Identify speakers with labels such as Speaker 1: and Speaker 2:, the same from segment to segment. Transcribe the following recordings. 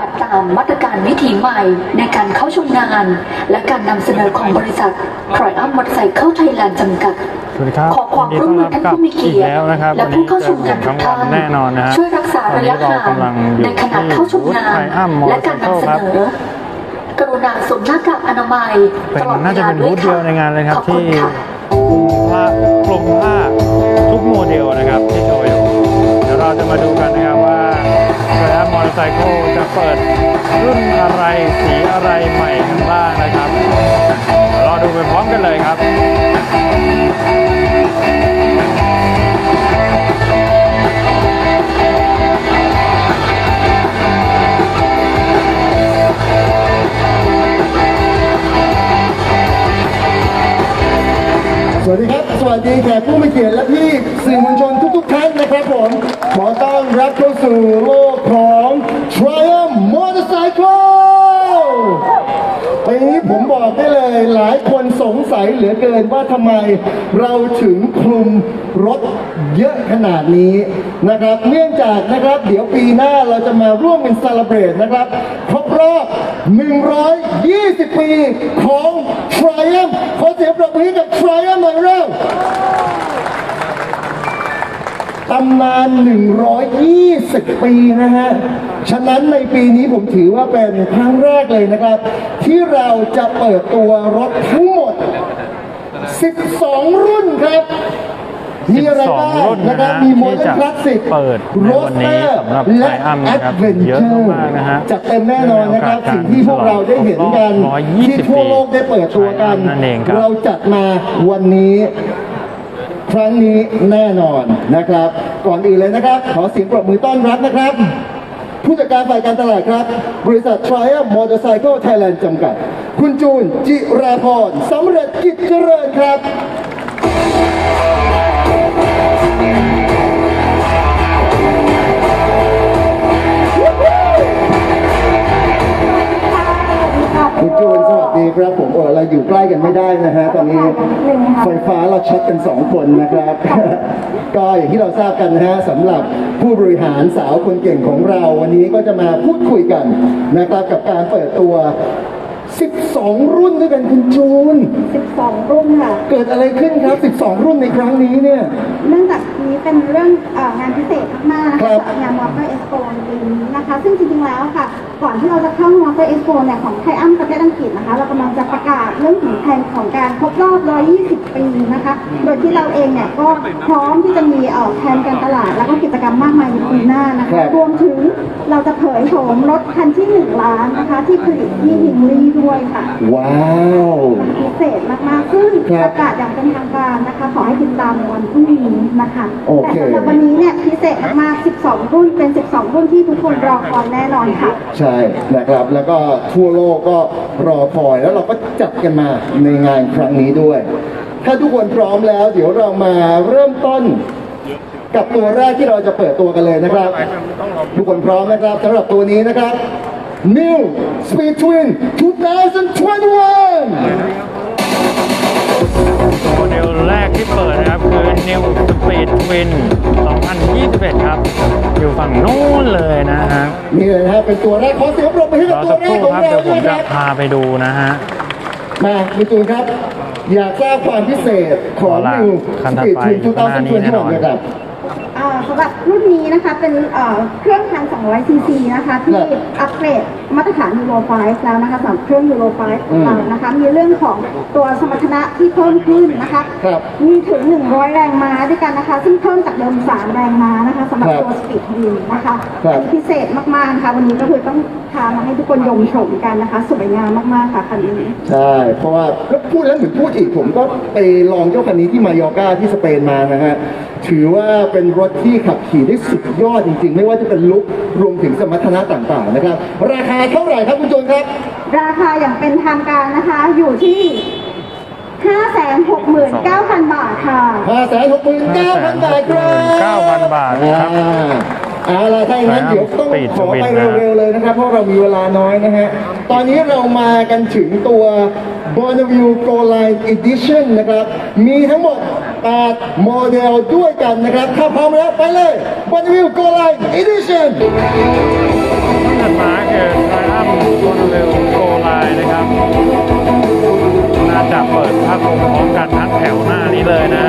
Speaker 1: บัติตามมาตรการวิถีใหม่ในการเข้าชมงาน และการนำเสนอของบริษัททรอยอัมมอเตอร์ไซค์เข้าไทยแลนด์จำกัด
Speaker 2: สวัสดีครับ
Speaker 1: ขอความร่วมมือท่านผู้มีเกียรติ
Speaker 2: แล้วนะครับ
Speaker 1: และผู้เข้าชมงานทุกท่าน
Speaker 2: แน่นอนนะฮะ
Speaker 1: ช่วยรักษาระยะห่าง
Speaker 2: ตอนนี้เรากำลังอยู่
Speaker 1: ในขณะเข้าชมงาน
Speaker 2: ที่ Triumph Motorcycle
Speaker 1: และการนำเสนอกรุณาสวมหน้ากากอนามัย
Speaker 2: เป็น
Speaker 1: ตลอดเว
Speaker 2: น่าจะ
Speaker 1: ลา
Speaker 2: เป็น
Speaker 1: ด้ว
Speaker 2: บู
Speaker 1: ย
Speaker 2: ธเดี
Speaker 1: ค่ะ
Speaker 2: ยวในงานเลยครับ
Speaker 1: ขอบคุ
Speaker 2: ที่
Speaker 1: ณค่ะ
Speaker 2: ผ้ากลุ่มผ้าทุกโมเดลนะครับที่โชว์อยู่เดี๋ยวเราจะมาดูกัน ไซค์จะเปิดรุ่นอะไรสีอะไรใหม่กันบ้างนะครับรอดูไปพร้อมกันเลยครับ
Speaker 3: สวัสดีครับ สวัสดีแขกผู้มีเกียรติและพี่สื่อมวลชนทุกๆท่านนะครับผม ขอต้อนรับเข้าสู่โลกของ Triumph Motorcycle ปีนี้ผมบอกได้เลยหลายคนสงสัยเหลือเกินว่าทำไมเราถึงคลุมรถเยอะขนาดนี้นะครับ เนื่องจากนะครับเดี๋ยวปีหน้าเราจะมาร่วมกันเซเลบรตนะครับ ครบรอบ 120 ปีของ ตำนาน120 ปีนะฮะ ฉะนั้นในปีนี้ผมถือว่าเป็นครั้งแรกเลยนะครับ ที่เราจะเปิดตัวรถทั้งหมด 12 รุ่นครับมีอะไรบ้าง
Speaker 2: รุ่น
Speaker 3: นะครับ
Speaker 2: นะฮะ
Speaker 3: มีโม
Speaker 2: ที่
Speaker 3: เดล
Speaker 2: จะ
Speaker 3: คลาสสิก
Speaker 2: เปิดใน
Speaker 3: โร
Speaker 2: วั
Speaker 3: ส
Speaker 2: นนี้
Speaker 3: เตอร์
Speaker 2: สำหรับ
Speaker 3: และ
Speaker 2: Triumph
Speaker 3: แอ
Speaker 2: นะ
Speaker 3: ด
Speaker 2: ครับ
Speaker 3: เวน
Speaker 2: เยอะ
Speaker 3: เจอร์
Speaker 2: มากๆนะฮะ
Speaker 3: จัดเต็มแน่นอนนะครับ
Speaker 2: ในโอกาส
Speaker 3: สิ่งที่พวกเราได้เห็นกัน
Speaker 2: ครบรอบ120
Speaker 3: ที่ทั่วโลกได้เปิดตัวกัน
Speaker 2: นั่นเองครับ
Speaker 3: เราจัดมาวันนี้ ครั้งนี้แน่นอนนะครับ ก่อนอื่นเลยนะครับ ขอเสียงปรบมือต้อนรับนะครับ ผู้จัดการฝ่ายการตลาดครับ บริษัท Triumph Motorcycle Thailand จำกัด คุณจูน จิราพรสำเร็จกิจเจริญครับ เออเราอยู่ใกล้กันไม่ได้นะฮะตอนนี้ไฟฟ้าเราช็อตกันสองคนนะครับ ก็อย่างที่เราทราบกันนะฮะสำหรับผู้บริหารสาวคนเก่งของเราวันนี้ก็จะมาพูดคุยกันนะครับกับการเปิดตัว 12 รุ่นด้วยกันคุณจูน
Speaker 4: 12 รุ่นค่ะ
Speaker 3: เกิดอะไรขึ้นครับ 12 รุ่นในครั้งนี้เนี่ย
Speaker 4: เนื่องจากนี้เป็นเรื่องเอ่องานพิเศษมากๆนะ
Speaker 3: ครั
Speaker 4: คะ
Speaker 3: บ
Speaker 4: สำหรับงานมอเตอร์เอ็กซ์โปในปีนี้นะคะ ซึ่งจริงๆแล้วค่ะ ก่อนที่เราจะเข้ามอเตอร์เอ็กซ์โปเนี่ยของไทยอัมประเทศอังกฤษนะคะ เรากำลังจะประกาศเรื่องของแผนของการครบรอบ 120 ปีนะคะ โดยที่เราเองเนี่ยก็พร้อมที่จะมีเอ่อแผนการตลาด แล้วก็กิจกรรมมากมายในปีหน้านะ
Speaker 3: ครั
Speaker 4: คะ
Speaker 3: บ
Speaker 4: รวมถึงเราจะเผยโฉมรถคันที่ 1 ล้านนะคะ ที่ผลิตที่ฮิงลีด้วยค่ะ
Speaker 3: ว้าว
Speaker 4: พิเศษมากๆซึ่ง
Speaker 3: ครับ
Speaker 4: ประกาศอย่างเป็นทางการนะคะ ขอให้ติดตามวันพรุ่งนี้นะคะ
Speaker 3: โอเค
Speaker 4: แต่สำหรับวันนี้เนี่ยพิเศษมากๆ12 รุ่นเป็น 12 รุ่นที่ทุกคนรอคอยแน่นอนค่ะ
Speaker 3: ใช่นะครับ แล้วก็ทั่วโลกก็รอคอยแล้วเราก็จัดกันมาในงานครั้งนี้ด้วย ถ้าทุกคนพร้อมแล้ว เดี๋ยวเรามาเริ่มต้นกับตัวแรกที่เราจะเปิดตัวกันเลยนะครับ ทุกคนพร้อมนะครับสำหรับตัวนี้นะครับ New Speed Twin 2021
Speaker 2: โมเดล แรกที่เปิดนะครับคือ New Speed Twin 2021 ครับ อยู่ฝั่งนู้นเลยนะฮะ
Speaker 3: นี่เลยนะฮะเป็นตัวแรกขอเสียงปรบมือให้กับ
Speaker 2: รอ
Speaker 3: ตัว
Speaker 2: สัก
Speaker 3: แร
Speaker 2: ค
Speaker 3: ก
Speaker 2: รู่
Speaker 3: ของ
Speaker 2: ครับ
Speaker 3: เรา
Speaker 2: เดี๋ยวผ
Speaker 3: ด้ว
Speaker 2: ม
Speaker 3: ยค
Speaker 2: จะ
Speaker 3: รับ
Speaker 2: พาไปดูนะฮะ
Speaker 3: มาคุณจูนครับ อยากทราบความพิเศษของ
Speaker 2: เอาล่ะ
Speaker 3: New
Speaker 2: คันถัด
Speaker 3: Speed
Speaker 2: ไป
Speaker 3: Twin
Speaker 2: อยู่ข้างหน้านี้แน่นอน
Speaker 3: 2021นะครับ
Speaker 4: อ่าสำหรับรุ่นนี้นะคะเป็นเอ่อเครื่องพันสองร้อยซีซีนะคะที่
Speaker 3: ครับ
Speaker 4: อัปเกรดมาตรฐานยูโร5แล้วนะคะสำหรับเครื่องยูโร5
Speaker 3: อืม
Speaker 4: เรานะคะมีเรื่องของตัวสมรรถนะที่เพิ่มขึ้นนะคะ
Speaker 3: ครับ
Speaker 4: มีถึง 100 แรงม้าด้วยกันนะคะ ซึ่งเพิ่มจากเดิม 3 แรงม้านะคะสำหรับ
Speaker 3: ครับ
Speaker 4: ตัวสปีดวินนะคะ
Speaker 3: ครับ
Speaker 4: พิเศษมากๆนะคะวันนี้ก็คือต้องพามาให้ทุกคนยมชมกันนะคะ สวยงามมากๆค่ะคันนี้
Speaker 3: ใช่ เพราะว่าก็พูดแล้วเหมือนพูดอีกผมก็ไปลองเจ้าคันนี้ที่มายอร์กาที่สเปนมานะฮะ ถือว่าเป็นรถที่ขับขี่ได้สุดยอดจริงๆ ไม่ว่าจะเป็นลุครวมถึงสมรรถนะต่างๆนะครับ ราคาเท่าไหร่ครับคุณโจนครับ
Speaker 4: ราคาอย่างเป็นทางการนะคะอยู่ที่ 569,000 บาทค่ะ
Speaker 3: 5 6 9 0 0 0 บาทครับ
Speaker 2: 569,000 บาทนะครับ
Speaker 3: อ่า เอาละถ้าอย่างนั้นเดี๋ยวต้องขอไปเร็วๆเลยนะครับเพราะเรามีเวลาน้อยนะฮะ ตอนนี้เรามากันถึงตัว Bonaview Go Line Edition นะครับ มีทั้งหมด 8 โมเดลด้วยกันนะครับ ถ้าพร้อมแล้วไปเลย Bonaview Go Line Edition ที่
Speaker 2: ถัดมาคือ Triumph b o n v i e w Go Line นะครับ น่าจะเปิดภาพลงพร้อ
Speaker 3: มกันทั้งแถ
Speaker 2: วหน้านี้เลยนะ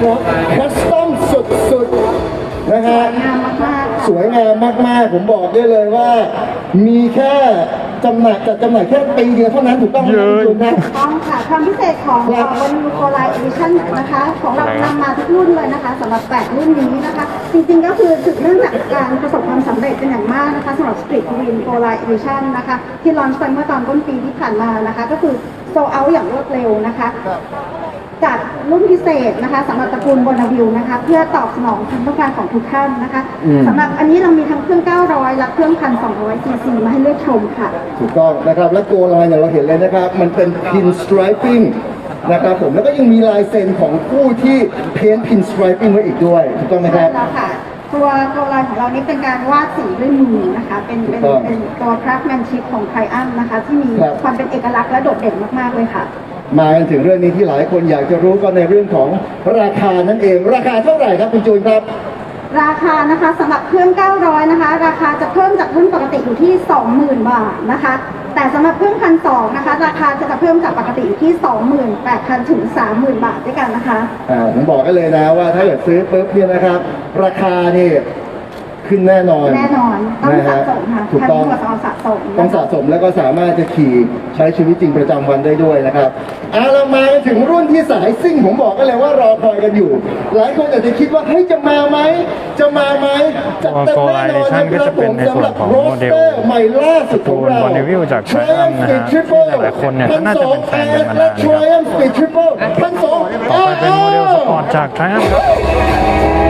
Speaker 3: โพสแคสตอมสุดๆนะฮะ
Speaker 4: ส
Speaker 3: วยงามมากๆ ผมบอกได้เลยว่า มีแค่จำหน่ายจัดจำหน่ายแค่ปีเดียวเท่านั้นถูกต้องไหมคุณ
Speaker 4: ต้องค่ะความพิเศษของ
Speaker 3: ของ
Speaker 4: วันโคไลเอดิชั่นนะคะ ของเรานำมาทุกรุ่นเลยนะคะสำหรับ 8 รุ่นนี้นะคะ จริงๆก็คือถึงเรื่องจากการประสบความสำเร็จเป็นอย่างมากนะคะสำหรับสตรีทวินโคไลเอดิชั่นนะคะ ที่ลอนช์ไปเมื่อตอนต้นปีที่ผ่านมานะคะ ก็คือโซเอาอย่างรวดเร็วนะคะ รุ่นพิเศษนะคะสำหรับตระกูลบนาวิวนะคะ เพื่อตอบสนองความต้องการของทุกท่านนะคะ
Speaker 3: อืม
Speaker 4: สำหรับอันนี้เรามีทั้งเครื่อง 900 และเครื่อง 1,200 cc มาให้เลือกชมค่ะ
Speaker 3: ถูกต้องนะครับและโกลายเนี่ยเราเห็นเลยนะครับ มันเป็น pin striping นะครับผมแล้วก็ยังมีลายเซ็นของผู้ที่เพ้น pin striping ไว้อีกด้วยถูกต้องไหมค
Speaker 4: ใช่
Speaker 3: รับ
Speaker 4: แล้วค่ะ ตัวตัวลายของเรานี่เป็นการวาดสีด้วยมือนะคะ เป็นเป็น
Speaker 3: ถูกต้อง
Speaker 4: เป็นตัวคราฟแมนชิพของไทอัมนะคะ ที่มี
Speaker 3: ครับ
Speaker 4: ความเป็นเอกลักษณ์และโดดเด่นมากๆเลยค่ะ
Speaker 3: มากันถึงเรื่องนี้ที่หลายคนอยากจะรู้ก็ในเรื่องของราคานั่นเอง ราคาเท่าไหร่ครับคุณจูนครับ
Speaker 4: ราคานะคะสำหรับเครื่อง 900 นะคะ ราคาจะเพิ่มจากรุ่นปกติอยู่ที่ 20,000 บาทนะคะ แต่สำหรับเครื่องพันสองนะคะ ราคาจะจะเพิ่มจากปกติอยู่ที่ 28,000 ถึง 30,000 บาทด้วยกันนะคะ
Speaker 3: อ่าผมบอกกันเลยนะว่าถ้าเกิดซื้อปุ๊บเนี่ยนะครับ ราคานี่ขึ้นแน่นอน
Speaker 4: แน่นอนต้อง
Speaker 3: นะ
Speaker 4: สะ
Speaker 3: ฮะ
Speaker 4: สมค่ะ
Speaker 3: ถูก
Speaker 4: พัน
Speaker 3: ต้อง
Speaker 4: ตัวสองสะสม
Speaker 3: ต้องสะสมแล้วก็สามารถจะขี่ใช้ชีวิตจริงประจำวันได้ด้วยนะครับเอาเรามากันถึงรุ่นที่สายซิ่งผมบอกกันเลยว่ารอคอยกันอยู่ หลายคนอาจจะคิดว่าเฮ้ยจะมาไหมจะมาไหมจัดเต็มแน่นอนนะค
Speaker 2: ก็
Speaker 3: รับ
Speaker 2: จะ
Speaker 3: ผ
Speaker 2: เป็น
Speaker 3: ม
Speaker 2: ในส่
Speaker 3: สำ
Speaker 2: วน
Speaker 3: หรับ
Speaker 2: ของ
Speaker 3: โร
Speaker 2: โม
Speaker 3: ส
Speaker 2: เด
Speaker 3: เต
Speaker 2: ล
Speaker 3: อร์ใหม่ล่าสุดของเรา
Speaker 2: บอนวิวจาก Triumph นะฮะที่หลายๆคนเนี่ยก็น่าจะเป็นแฟนกันมานานนะครับ
Speaker 3: และ Triumph Speed Triple พันสอง
Speaker 2: ต่อไปเป็นโมเดลสปอร์ตจาก Triumph ครับม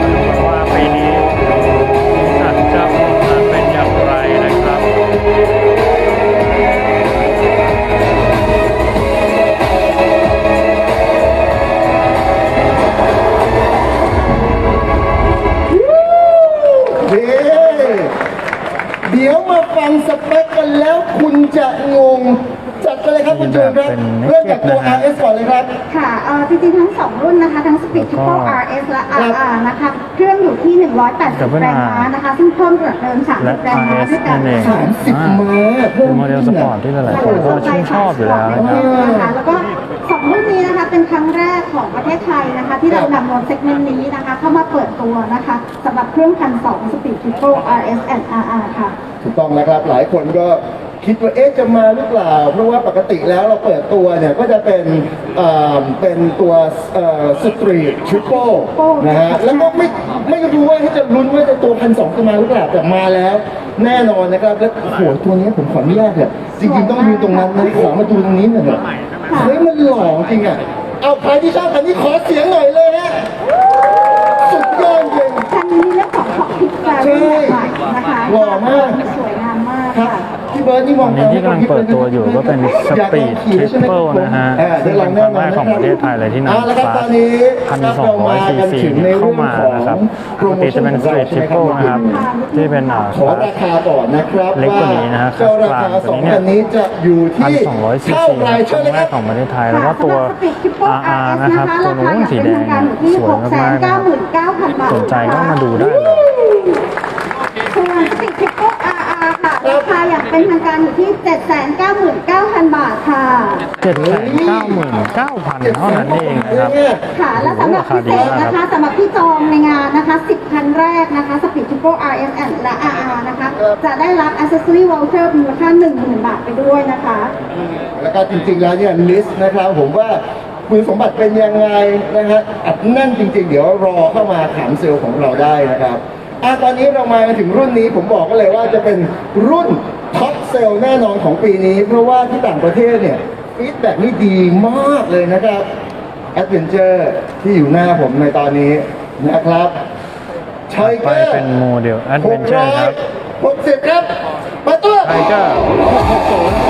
Speaker 4: 2 รุ่นนะคะ ทั้ง Speed
Speaker 2: แล้วก็
Speaker 4: Triple RS และ
Speaker 3: ครับ
Speaker 4: RR นะคะ เครื่องอยู่ที่ 180 แรงม้านะคะ ซึ่งเพิ่มจากเดิม
Speaker 2: และ
Speaker 4: 30 แรงม้า
Speaker 2: RS
Speaker 4: ด้วยกัน
Speaker 2: นั่นเอง
Speaker 3: สามสิบ
Speaker 2: อ่า
Speaker 3: ม้า
Speaker 2: เป็นโมเดลสปอร์ตที่หลายๆคนก็ชื่นชอบอยู่แล้วนะครับ
Speaker 4: นะคะแล้วก็สองรุ่นนี้นะคะเป็นครั้งแรกของประเทศไทยนะคะ ที่เรานำรถเซกเมนต์นี้นะคะ เข้ามาเปิดตัวนะคะสำหรับเครื่องพันสอง Speed Triple RS and RR ค่ะ
Speaker 3: ถูกต้องนะครับหลายคนก็ คิดว่าเอ๊ะจะมาหรือเปล่า เพราะว่าปกติแล้วเราเปิดตัวเนี่ยก็จะเป็นเอ่อเป็นตัวสตรีททริปเปิลนะฮะแล้วก็ไม่ไม่รู้ว่าจะลุ้นว่าจะตัวพันสองจะมาหรือเปล่าแต่มาแล้ว แน่นอนนะครับแล้วโอ้โหตัวนี้ผมขออนุญาตเนี่ยจริงๆต้องยืนตรงนั้นนะขอมาดูตรงนี้หน่อยเถอะเฮ้ยมันหล่อจริงอะเอาใครที่ชอบคันนี้ขอเสียงหน่อยเลยฮะสุดยอดจริง
Speaker 4: คันนี้เรื่องของขอบพิกแฟรี่ใหม่นะคะ
Speaker 3: หล่อมาก
Speaker 4: สวย
Speaker 3: อ
Speaker 2: องนนี้ที่กำลังเปิดตัวอยู่ก็เป็น Speed Triple นะฮะ
Speaker 3: อ่าเดี๋ยวลอง
Speaker 2: เป็นครั้งแรกของประเทศไทยเลยที่นำ
Speaker 3: อาละครับ
Speaker 2: คลาส
Speaker 3: อนนี้
Speaker 2: 1,200 cc เข้ามานะครับปกติจะเป็น Street Triple นะครับที่เป็นอ่า
Speaker 3: ขอราคาก่อนนะครับ
Speaker 2: เล็กกว่านี้นะฮะ
Speaker 3: เจ้าราคา
Speaker 2: ครับ
Speaker 3: สอง
Speaker 2: ตัวนี้เนี่ย
Speaker 3: คันนี้จะอยู่ที่
Speaker 2: 1,200 cc
Speaker 3: เท่าไหร่
Speaker 2: ครั้งแรกของประเทศไทยแล้วก็ตัว RR นะครับตัวนู้นสีแดงที่สวยมากๆสนใจก็มาดูได้เลย
Speaker 4: ส่วนสติกทิปเปิล RR ค่ะราคาอย่าง เป็นทางการอยู่ที่ 799,000 บาทค่ะ
Speaker 2: เจ็ดแสนเก้าหมื่นเก้าพันเท่านั้นเองนะครับ
Speaker 4: ค่ะ และสำหรับพิเศษนะคะสำหรับที่จองในงานนะคะ 10 คันแรกนะคะ Speed Triple RSN และ RR นะคะ จะได้รับ Accessory Voucher มูลค่า10,000 บาทไปด้วยนะคะ
Speaker 3: แล้วก็จริงๆแล้วเนี่ยลิสต์นะครับผมว่าคุณสมบัติเป็นยังไงนะฮะอัดแน่นจริง ๆ เดี๋ยวรอเข้ามาถามเซลล์ของเราได้นะครับอะตอนนี้เรามากันถึงรุ่นนี้ผมบอกก็เลยว่าจะเป็นรุ่นท็อป เซลล์แน่นอนของปีนี้ เพราะว่าที่ต่างประเทศเนี่ยฟีดแบ็กนี่ดีมากเลยนะครับแอดเวนเจอร์ที่อยู่หน้าผมในตอนนี้นะครับไท
Speaker 2: ไป
Speaker 3: เกอร์
Speaker 2: เป็นโมเดล Adventure ครับ
Speaker 3: หกสิบครับ มาตัว
Speaker 2: ไทเกอร์ไป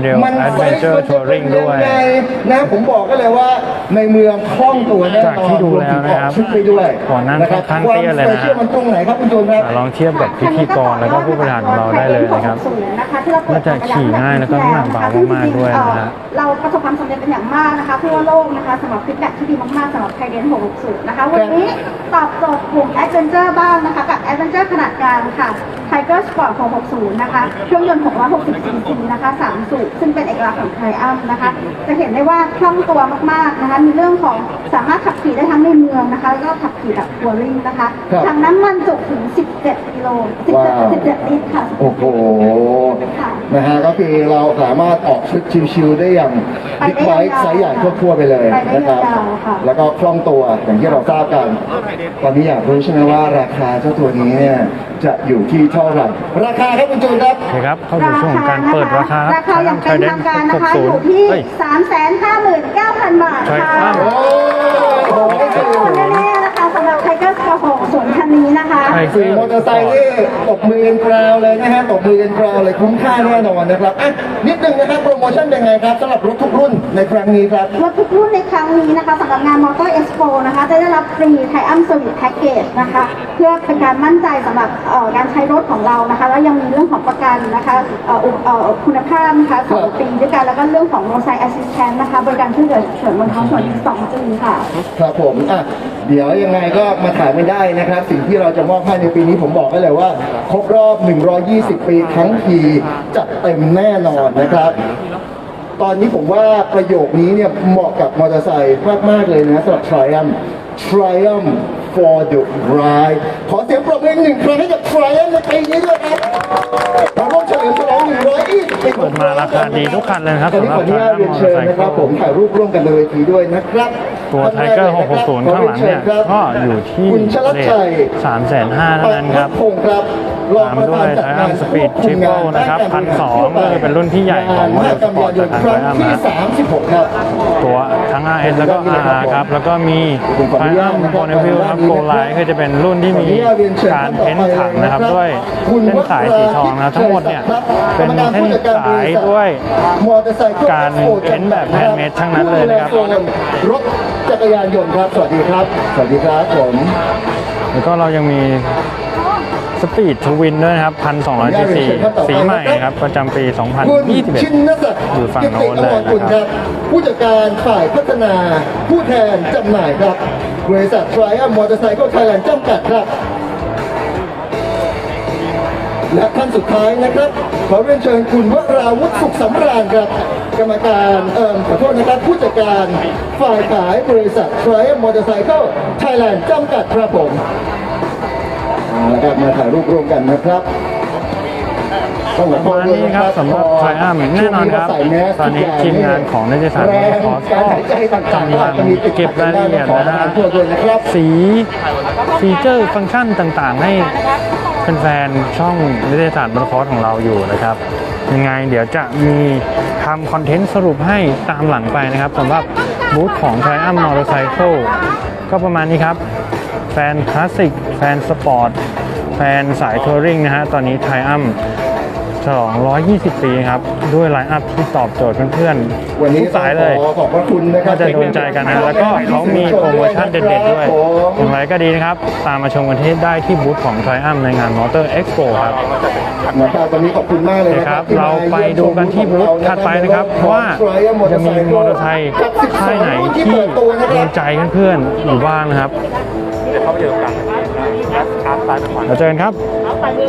Speaker 2: แบบของโมเดล Adventure Touring ด้วย
Speaker 3: นะผมบอกก็เลยว่าในเมืองคล่องตัวแน่นอน
Speaker 2: จากที่ดูแล้วนะครับ
Speaker 3: วมถึงออกชุดไปด้วย
Speaker 2: ก่อนหน้านั้นค่อนข้างเตี้ยเลยนะ
Speaker 3: ความสปชีมันตรงไหนครับคุณจูนครับ
Speaker 2: ลองเทียบกับพิธีกรแล้วก็ผู้บริหารของเราได้เลยนะครับ น่าจะขี่ง่ายแล้วก็น้ำหนักเบามากๆด้วยนะฮะ
Speaker 4: เราประสบความสำเร็จเป็นอย่างมากนะคะทั่วโลกนะคะสำหรับฟีดแบ็กที่ดีมากๆสำหรับไทเดน660นะคะวันนี้ตอบโจทย์กลุ่มแอดเวนเจอร์บ้างนะคะกับแอดเวนเจอร์ขนาดกลางค่ะ Tiger Sport 660 นะคะ เครื่องยนต์ 660 cc นะคะ 3 สูบ ซึ่งเป็นเอกลักษณ์ของไทอัมนะคะ จะเห็นได้ว่าคล่องตัวมาก ๆ นะคะ มีเรื่องของสามารถขับขี่ได้ทั้งในเมืองนะคะ แล้วก็ขับขี่แบบทัวริงนะคะ
Speaker 3: ครับ
Speaker 4: ถังน้ำมันจุถึง 17 กิโล
Speaker 3: ว้าว
Speaker 4: 17 17 ลิตรค่ะ
Speaker 3: โอ้โห
Speaker 4: ค่ะ
Speaker 3: นะฮะ ก็คือเราสามารถออกทริปชิลๆได้อย่าง
Speaker 4: ไป
Speaker 3: บิ๊ก
Speaker 4: ได้
Speaker 3: ไบค์
Speaker 4: ยาวๆ
Speaker 3: ไซส์ใหญ่ทั่วๆไปเลย
Speaker 4: ไปได้
Speaker 3: นะครับ
Speaker 4: ยาวๆค่ะ
Speaker 3: แล้วก็คล่องตัวอย่างที่เราทราบกัน ตอนนี้อยากรู้ใช่ไหมว่าราคาเจ้าตัวนี้เนี่ยจะอยู่ที่เท่าไหร่ราคาครับคุณจูนครับ
Speaker 2: โอเคครับเข้าสู่ช่วงของการเปิดราคา
Speaker 4: ราคาอย่างเป็นทางการนะคะอยู่ที่
Speaker 2: เฮ้ย
Speaker 4: 359,000บาท
Speaker 2: ใช่
Speaker 4: ค่ะ
Speaker 2: ครับ
Speaker 3: โอ้โห
Speaker 4: แน่ๆนะคะสำหรับไทเกอร์สปอร์ต6ส่วนคันนี้นะคะ
Speaker 2: ใช่
Speaker 3: สี่มอเตอร์ไซค์นี่ตบมือกันกราวเลยนะฮะตบมือกันกราวเลยคุ้มค่าแน่นอนนะครับอะนิดนึงนะครับโปรโมชั่นเป็นไงครับสำหรับรถทุกรุ่นในครั้งนี้ครับ
Speaker 4: รถทุกรุ่นในครั้งนี้นะคะสำหรับงานมอเตอร์เอ็กซ์โปนะคะจะได้รับฟรีไทอัมเซอร์วิสแพ็กเกจนะคะเพื่อเป็นการมั่นใจสำหรับเอ่อการใช้รถของเรานะคะ แล้วยังมีเรื่องของประกันนะคะเอ่ออุปเอ่อคุณภาพนะคะสองปีด้วยกันแล้วก็เรื่องของโรไซแอสซิสแตนนะคะบริการช่วยเหลือฉุกเฉินบนท้องถนนอีกสองปีค่ะ
Speaker 3: ครับผมอะเดี๋ยวยังไงก็มาถามไม่ได้นะครับ สิ่งที่เราจะมอบให้ในปีนี้ผมบอกได้เลยว่า ครบรอบ 120 ปีทั้งทีจัดเต็มแน่นอนนะครับ ตอนนี้ผมว่าประโยคนี้เนี่ยเหมาะกับมอเตอร์ไซค์มาก ๆ เลยนะสำหรับ Triumph Triumph for the ride ขอเสียงปรบมือหนึ่งครั้งให้กับ Triumph ในปีนี้ด้วยครับมาร่วมเฉลิมฉลอง120ปี
Speaker 2: เปิดมาราคาดีทุกคันเลยนะครับ
Speaker 3: ตอนนี้ขออนุญาตเรียนเชิญนะครับผมถ่ายรูปร่วมกันในเวทีด้วยนะครับ
Speaker 2: ตัว Tiger 660 ข้างหลังเนี่ย ก็อยู่ที่
Speaker 3: คุณชลัด
Speaker 2: เลท
Speaker 3: ชัย
Speaker 2: สามแสนห้าเท่านั้นครับ
Speaker 3: พงศ์ครับรอง
Speaker 2: ตาม
Speaker 3: ประ
Speaker 2: ด้ว
Speaker 3: ธาน
Speaker 2: ย
Speaker 3: จัดงาน
Speaker 2: Triumph Speed Triple นะครับ1,200ก็คือเป็นรุ่นที่ใหญ่ของ Motorsport จากทาง
Speaker 3: ครั้ง
Speaker 2: Triumph
Speaker 3: ที่
Speaker 2: นะ
Speaker 3: 36ครับ
Speaker 2: ตัวทั้ง RS แล้วก็ RR ครับ แล้วก็มี Triumph Bonneville ครับ Go Line คือจะเป็นรุ่นที่มีการเพ้นท์ถังนะครับด้วยเส้นสายสีทองนะครับทั้งหมดเนี่ยเป็นเส้นสายด้วยการเพ้นท์แบบ handmade ทั้งนั้นเลยนะครับ
Speaker 3: รถจักรยานยนต์ครับ สวัสดีครับ สวัสดีครับผม
Speaker 2: แล้วก็เรายังมี สปีดทวินด้วยนะครับ 1,200ซีซีสีใหม่ครับประจำปี
Speaker 3: คุณชิน
Speaker 2: 2021
Speaker 3: นศักดิ์
Speaker 2: อยู่ฝั่งโน้นเลยนะครับ
Speaker 3: ผู้จัดการฝ่ายพัฒนาผู้แทนจำหน่ายครับ บริษัท Triumph Motorcycle Thailand จำกัดครับ และท่านสุดท้ายนะครับ ขอเรียนเชิญคุณวราวุฒิสุขสำราญครับ กรรมการเอ่อขอโทษนะครับ ผู้จัดการฝ่ายขายบริษัท Triumph Motorcycle Thailand จำกัดครับผม เอาละครับมาถ่ายรูปร่วมกันนะครับต้องขอ
Speaker 2: ป
Speaker 3: โท
Speaker 2: ระ
Speaker 3: ษ
Speaker 2: มาณ
Speaker 3: ด้วย
Speaker 2: นี้
Speaker 3: นะ
Speaker 2: ค
Speaker 3: ค
Speaker 2: รั
Speaker 3: รั
Speaker 2: บบสำหรับ Triumph แน่นอนครับ ตอนนี้ทีมงานของนิตยสาร
Speaker 3: แรง
Speaker 2: ขอ
Speaker 3: การหายใจต่างๆก็อาจจะมีติด
Speaker 2: เก็บรายละเอียด
Speaker 3: ขอ
Speaker 2: นะ
Speaker 3: ประ
Speaker 2: ฮะ
Speaker 3: ทานโทษด้วยนะครับ
Speaker 2: สีฟีเจอร์ฟังก์ชันต่างๆ ให้แฟนๆช่องนิตยสารบรคอสของเราอยู่นะครับ ยังไงเดี๋ยวจะมีทำคอนเทนต์สรุปให้ตามหลังไปนะครับสำหรับบูธของ Triumph Motorcycle ก็ประมาณนี้ครับ แฟนคลาสสิก แฟนสปอร์ตแฟ นสายทัวริงนะฮะ ตอนนี้ Triumph ฉลอง 120 ปีครับ ด้วยไลน์อัพที่ตอบโจทย์เพื่อนๆ
Speaker 3: วันนี้
Speaker 2: ทุกสายเลย
Speaker 3: ขอขอบพระคุณนะครับ
Speaker 2: ก็จะโดนใจกันนะ แล้วก็เขามีโปรโมชั่นเด็ดๆด้วย อย่างไรก็ดีนะครับ ตามมาชมกันที่ได้ที่บูธของ Triumph ในงาน Motor Expo ครับ
Speaker 3: นะครับวันนี้ขอบคุณมากเลย
Speaker 2: โอเค
Speaker 3: นะ
Speaker 2: ค
Speaker 3: ค
Speaker 2: รั
Speaker 3: รั
Speaker 2: บบเราไปดูกันที่บูธถัดไปนะครับ ว่าจะมีมอเตอร์ไซค์ค่ายไหนที่โดนใจเพื่อนๆอยู่บ้างนะครับ เราเจอกันครับ